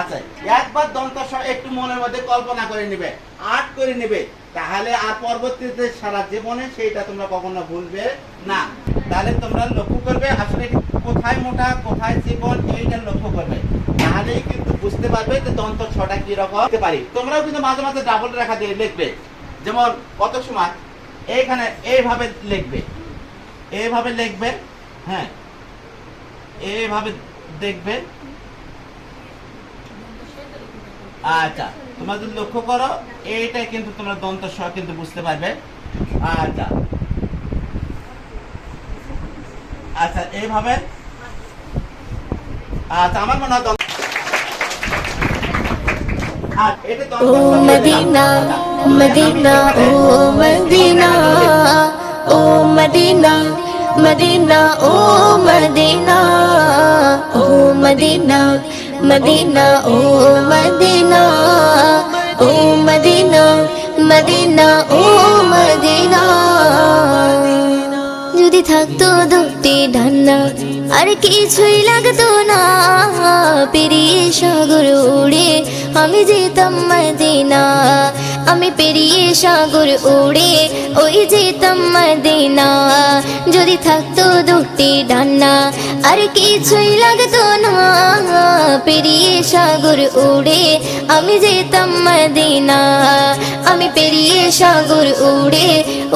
আচ্ছা একবার দন্ত একটু মনের মধ্যে কল্পনা করে নেবে আর্ট করে নেবে, তাহলে আর পরবর্তীতে সারা জীবনে সেইটা তোমরা কখনো ভুলবে না। তাহলে তোমরা লক্ষ্য করবে আসলে কোথায় মোটা, কোথায় জীবন, এইটা লক্ষ্য করবে। তাহলেই কিন্তু বুঝতে পারবে যে দন্ত ছটা কি রকম হতে পারি। তোমরাও কিন্তু মাঝে মাঝে ডাবল রেখা দিয়ে লিখবে। যেমন কত সময় এইখানে এইভাবে লিখবে। এইভাবে লিখবে হ্যাঁ। এইভাবে দেখবে। আচ্ছা তোমরা যদি লক্ষ্য করো, এইটাই কিন্তু তোমরা দন্ত স কিন্তু বুঝতে পারবে। আচ্ছা। আচ্ছা এইভাবে। আচ্ছা আমার মনে হয় দন্ত ও মদিনা। মদিনা, ও মদিনা ও মদিনা মদিনা, ও মদিনা ও মদিনা। মদিনা ও মদিনা ও মদিনা মদিনা ও মদিনা যদি থাকতো দুটি ডান্না আর কিছুই লাগতো না, পেরিয়ে সাগর উড়ে আমি যেতাম মদিনা। আমি পেরিয়ে সাগর উড়ে, ওই যেতাম মদিনা। যদি থাকতো দুটি ডান্না, আর কিছুই লাগতো না। পেরিয়ে সাগর উড়ে আমি যেতাম মদিনা, আমি পেরিয়ে সাগর উড়ে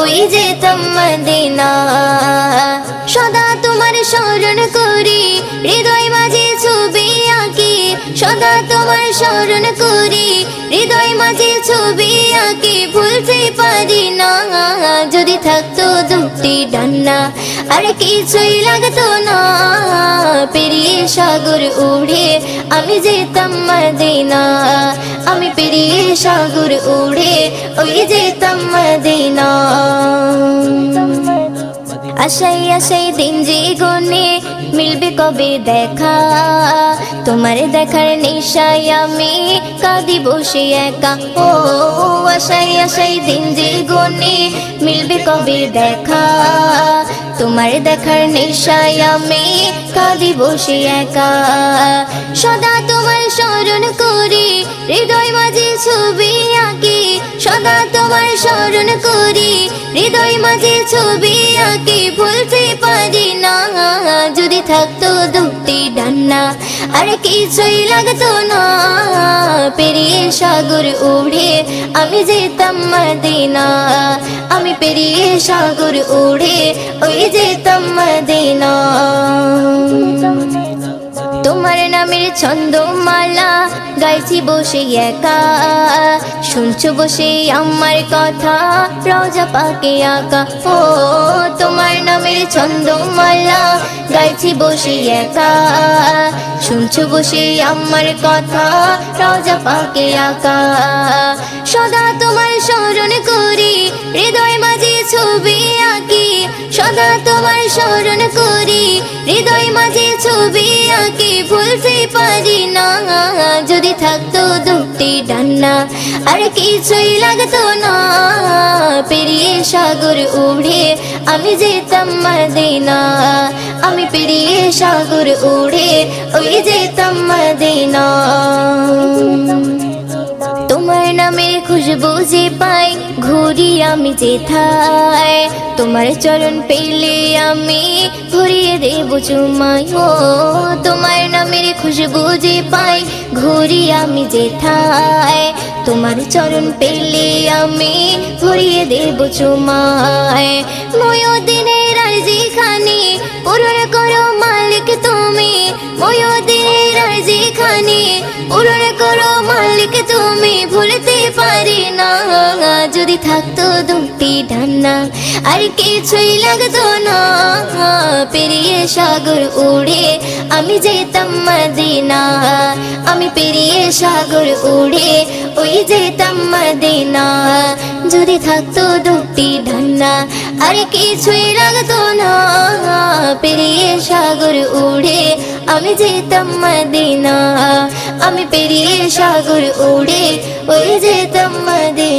ওই যেতাম মদিনা। সদা তোমার স্মরণ করি, হৃদয় মাঝে ছবি আঁকি। সদা তোমার স্মরণ করি, হৃদয় মাঝে ছবি আঁকি। ভুলতে ডান্না আর কিছুই লাগতো না। পেরিয়ে সাগর উড়ে আমি যেতাম মদিনা। আমি পেরিয়ে সাগর উড়ে ওই যেতাম মদিনা। আশাই আশাই দিন গনে মিলবে কবে দেখা? তোমার দেখার নেশায় আমি কাঁদি বসে একা। ও আশাই আশাই দিন যে মিলবে কবে দেখা? তোমার দেখার নেশায় আমি কাঁদি বসে একা। সদা তোমার স্মরণ করি, হৃদয় মাঝে ছবি আঁকি। সদা তোমার স্মরণ করি, হৃদয় মাঝে ছবি আর কিছুই লাগতো না। পেরিয়ে সাগর উড়ে আমি যেতাম মদিনা। আমি পেরিয়ে সাগর উড়ে, ওই যেতাম মদিনা। নামের ছন্দমালা, গাইছি বসে একা। শুনছো বসে আমার কথা, রজা পাকে আঁকা। ও, তোমার নামের ছন্দমালা, গাইছি বসে একা। শুনছো বসে আমার কথা, রজা পাকে আঁকা। সদা তোমার স্মরণ করি, হৃদয় মাঝে সদা তোমার স্মরণ করি। হৃদয় মাঝে ছবি আঁকি, ভুলতে পারি না। যদি থাকতো দুটি ডান্না আর কিছুই লাগতো না। পেরিয়ে সাগর উড়ে আমি যেতাম মদিনা। আমি পেরিয়ে সাগর উড়ে ওই যেতাম মদিনা। তোমার নামে খুশবু যে পাই ঘুরি আমি যেথায় তোমার চরণ পেলে আমি ঘুরিয়ে দেব চুমাই ও, তোমার নামের খুশবু যে পাই, ঘুরি আমি যেথায় তোমার চরণ পেলে আমি ঘুরিয়ে দেব চুমায়। ময়দিনের যদি থাকতো দুটি ডান্না, আর কিছুই লাগতো না। পেরিয়ে সাগর উড়ে আমি যেতাম মদিনা, আমি পেরিয়ে সাগর উড়ে ওই যেতাম মদিনা। যদি থাকতো দুটি ডান্না, আর কিছুই লাগতো না। পেরিয়ে সাগর উড়ে আমি যেতাম মদিনা, আমি পেরিয়ে সাগর উড়ে ওই যেতাম মদিনা।